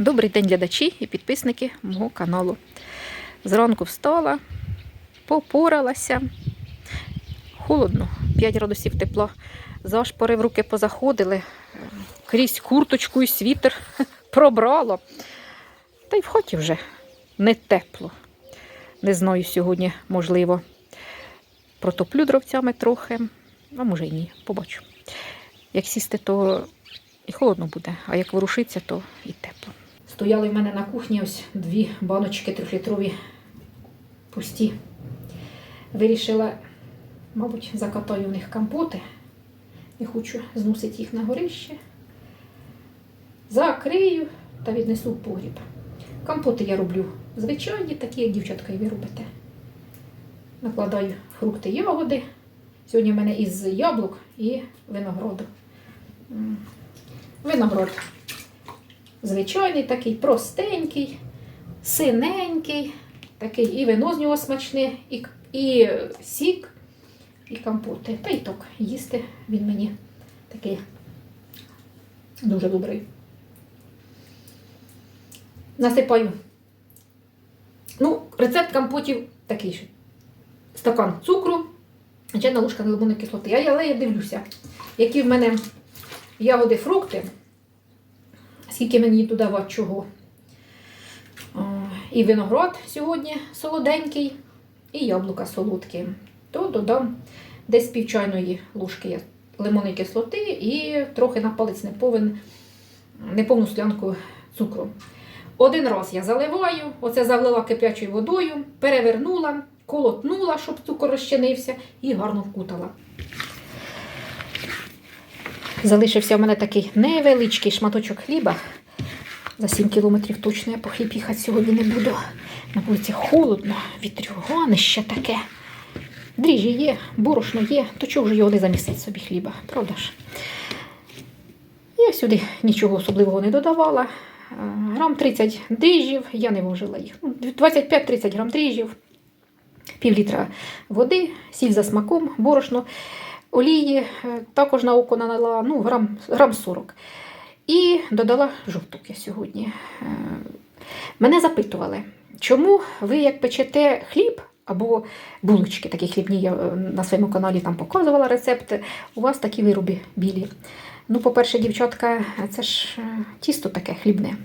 Добрий день, глядачі і підписники мого каналу. Зранку встала, попоралася. Холодно, 5 градусів тепла. Зашпори в руки позаходили, крізь курточку і світер пробрало. Та й в хаті вже не тепло. Не знаю, сьогодні, можливо, протоплю дровцями трохи, а може й ні, побачу. Як сісти, то і холодно буде, а як ворушиться, то і тепло. Стояли в мене на кухні ось дві баночки трьохлітрові пусті. Вирішила, мабуть, закатаю в них компоти. Не хочу зносити їх на горище. Закрию та віднесу в погріб. Компоти я роблю звичайні, такі, як дівчатка, і ви робите. Накладаю фрукти, ягоди. Сьогодні в мене із яблук і винограду. Виноград звичайний, такий простенький, синенький, такий і вино з нього смачне, і, і сік, і компоти. Та й так, їсти він мені такий дуже добрий. Насипаю. Ну, рецепт компотів такий же. Стакан цукру, чайна ложка лимонної кислоти. Я, але я дивлюся, які в мене ягоди, фрукти, скільки мені туди давати чого. І виноград сьогодні солоденький, і яблука солодкі. То додам десь пів чайної ложки лимонної кислоти і трохи на палець не повин, неповну склянку цукру. Один раз я заливаю, оце залила кип'ячою водою, перевернула, колотнула, щоб цукор розчинився, і гарно вкутала. Залишився в мене такий невеличкий шматочок хліба. За 7 кілометрів точно я по хліб їхати сьогодні не буду. На вулиці холодно, вітрюганище таке. Дріжджі є, борошно є, то чого ж його не замісити собі хліба, правда ж? Я сюди нічого особливого не додавала. Е, Грам 30 дріжджів, я не вложила їх. Ну, 25-30 грам дріжджів, пів літра води, сіль за смаком, борошно, олії, е, також на око налила ну, грам, грам 40. І додала жовток я сьогодні. Е, Мене запитували, чому ви як печете хліб або булочки, такі хлібні, я е, на своєму каналі там показувала рецепти, у вас такі вироби білі. Ну, по-перше, дівчатка, це ж тісто таке хлібне.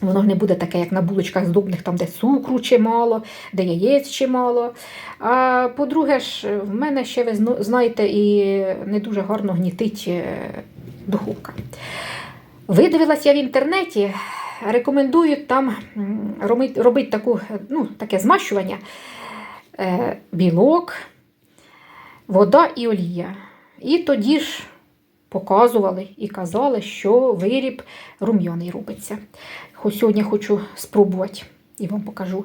Воно не буде таке, як на булочках здобних, там, де цукру чимало, де яєць чимало. А по-друге, ж, в мене ще, ви знаєте, і не дуже гарно гнітить е, духовка. Видивилась я в інтернеті, рекомендують там робити, робити таку, ну, таке змащування. Е, білок, вода і олія. І тоді ж показували і казали, що виріб рум'яний робиться. Сьогодні хочу спробувати і вам покажу.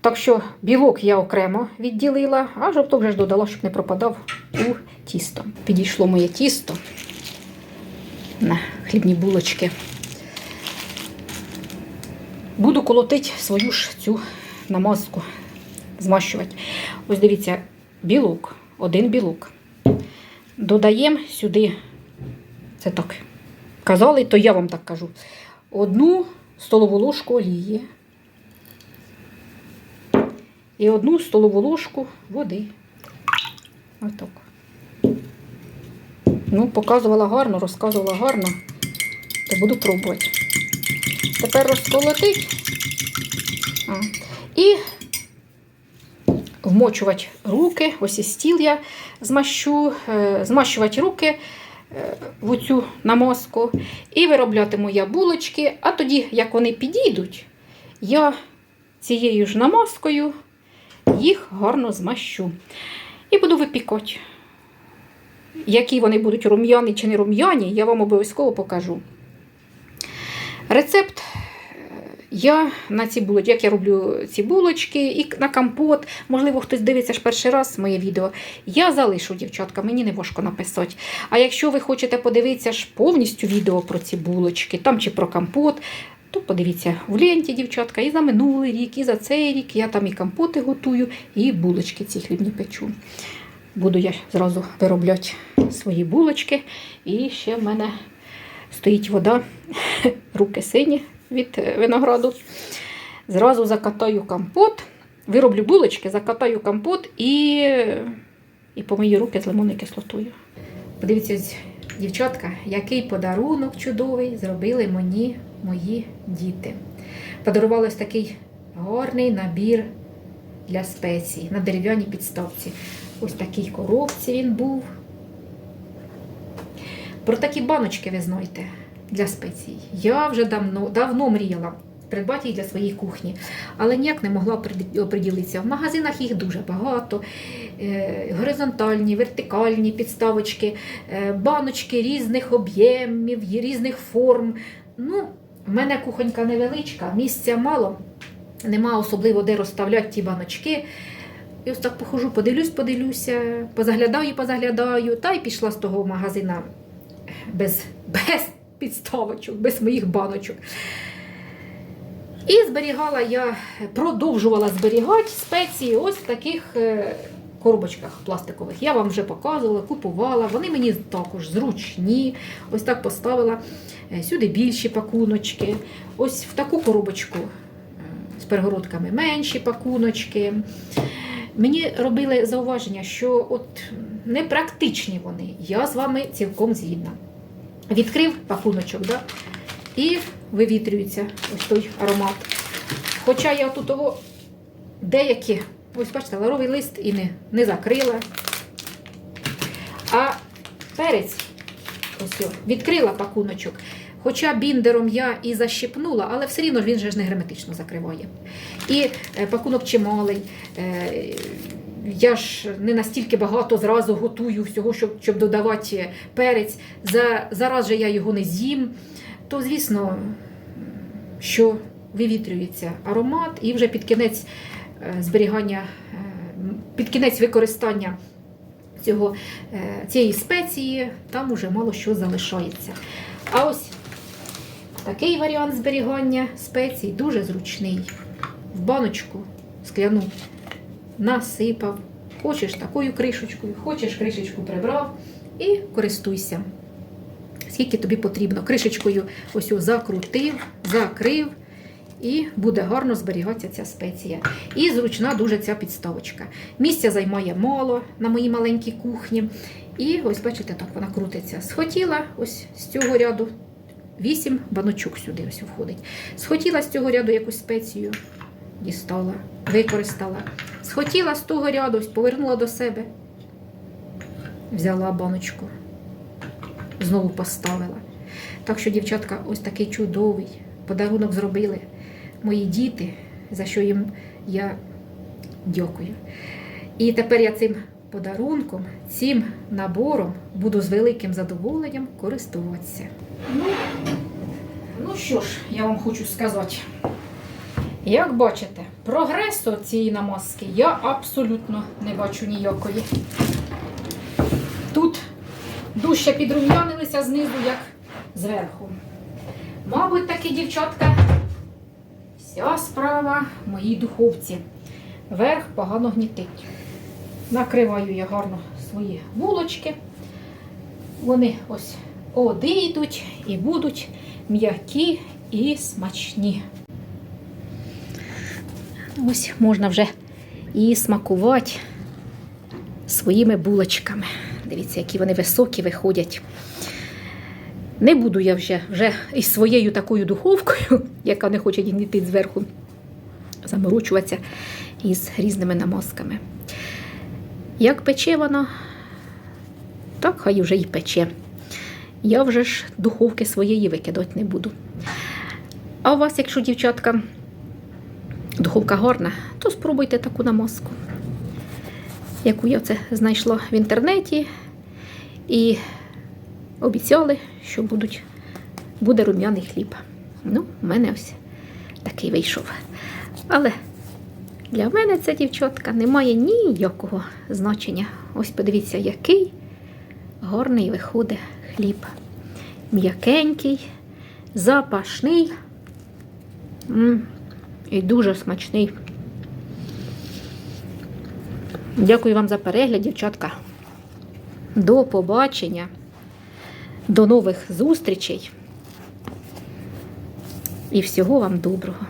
Так що білок я окремо відділила, а жовток вже ж додала, щоб не пропадав у тісто. Підійшло моє тісто на хлібні булочки. Буду колотити свою ж цю намазку, змащувати. Ось дивіться, білок, один білок. Додаємо сюди, це так, казали, то я вам так кажу, одну столову ложку олії і одну столову ложку води. Ось так. Ну, показувала гарно, розказувала гарно, то буду пробувати. Тепер розколотить і вмочувати руки. Ось і стіл я змащу, е, змащувати руки в оцю намазку. І вироблятиму я булочки, а тоді, як вони підійдуть, я цією ж намазкою їх гарно змащу. І буду випікати. Які вони будуть рум'яні чи не рум'яні, я вам обов'язково покажу. Рецепт я на ці булочки, як я роблю ці булочки і на компот. Можливо, хтось дивиться ж перший раз моє відео. Я залишу, дівчатка, мені не важко написати. А якщо ви хочете подивитися ж повністю відео про ці булочки, там чи про компот, то подивіться в ленті, дівчатка, і за минулий рік, і за цей рік. Я там і компоти готую, і булочки ці хлібні печу. Буду я зразу виробляти свої булочки. І ще в мене стоїть вода, руки сині, від е, винограду. Зразу закатаю компот, вироблю булочки, закатаю компот і, і помию руки з лимонною кислотою. Подивіться, дівчатка, який подарунок чудовий зробили мені мої діти. Подарували такий гарний набір для спецій на дерев'яній підставці. Ось такій коробці він був. Про такі баночки ви знаєте для спецій. Я вже давно, давно мріяла придбати їх для своєї кухні, але ніяк не могла оприділитися. В магазинах їх дуже багато. Е, горизонтальні, вертикальні підставочки, е, баночки різних об'ємів, різних форм. Ну, в мене кухонька невеличка, місця мало, нема особливо де розставляти ті баночки. І ось так похожу, подивлюсь, подивлюся, позаглядаю, позаглядаю, та й пішла з того магазина без, без підставочок, без моїх баночок. І зберігала я, продовжувала зберігати спеції ось в таких е, коробочках пластикових. Я вам вже показувала, купувала. Вони мені також зручні. Ось так поставила е, сюди більші пакуночки. Ось в таку коробочку е, з перегородками менші пакуночки. Мені робили зауваження, що от непрактичні вони. Я з вами цілком згідна. Відкрив пакуночок, да? і вивітрюється ось той аромат. Хоча я тут того деякі, ось бачите, ларовий лист і не, не закрила. А перець, ось його, відкрила пакуночок. Хоча біндером я і защипнула, але все рівно він же ж не герметично закриває. І е, пакунок чималий. Я ж не настільки багато зразу готую всього, щоб, щоб додавати перець. За, зараз же я його не з'їм. То, звісно, що вивітрюється аромат, і вже під кінець е, зберігання, е, під кінець використання цього, е, цієї спеції, там уже мало що залишається. А ось такий варіант зберігання спецій дуже зручний. В баночку скляну насипав. Хочеш такою кришечкою, хочеш кришечку прибрав і користуйся. Скільки тобі потрібно. Кришечкою ось закрутив, закрив, і буде гарно зберігатися ця спеція. І зручна дуже ця підставочка. Місця займає мало на моїй маленькій кухні. І ось, бачите, так вона крутиться. Схотіла ось з цього ряду. Вісім баночок сюди ось входить. Схотіла з цього ряду якусь спецію, дістала, використала. Схотіла з того ряду, повернула до себе, взяла баночку, знову поставила. Так що, дівчатка, ось такий чудовий подарунок зробили мої діти, за що їм я дякую. І тепер я цим подарунком, цим набором буду з великим задоволенням користуватися. Ну, ну що ж, я вам хочу сказати. Як бачите, прогресу цієї намазки я абсолютно не бачу ніякої. Тут дужче підрум'янилися знизу, як зверху. Мабуть, таки, дівчатка, вся справа моїй духовці. Верх погано гнітить. Накриваю я гарно свої булочки. Вони ось одійдуть і будуть м'які і смачні. Ось можна вже і смакувати своїми булочками. Дивіться, які вони високі виходять. Не буду я вже, вже із своєю такою духовкою, яка не хоче гнітити зверху, заморочуватися із різними намазками. Як пече вона, так хай вже і пече. Я вже ж духовки своєї викидати не буду. А у вас, якщо дівчатка, духовка гарна, то спробуйте таку намазку, яку я це знайшла в інтернеті. І обіцяли, що будуть, буде рум'яний хліб. Ну, в мене ось такий вийшов. Але для мене ця дівчатка не має ніякого значення. Ось подивіться, який гарний виходить хліб. М'якенький, запашний і дуже смачний. Дякую вам за перегляд, дівчатка. До побачення. До нових зустрічей. І всього вам доброго.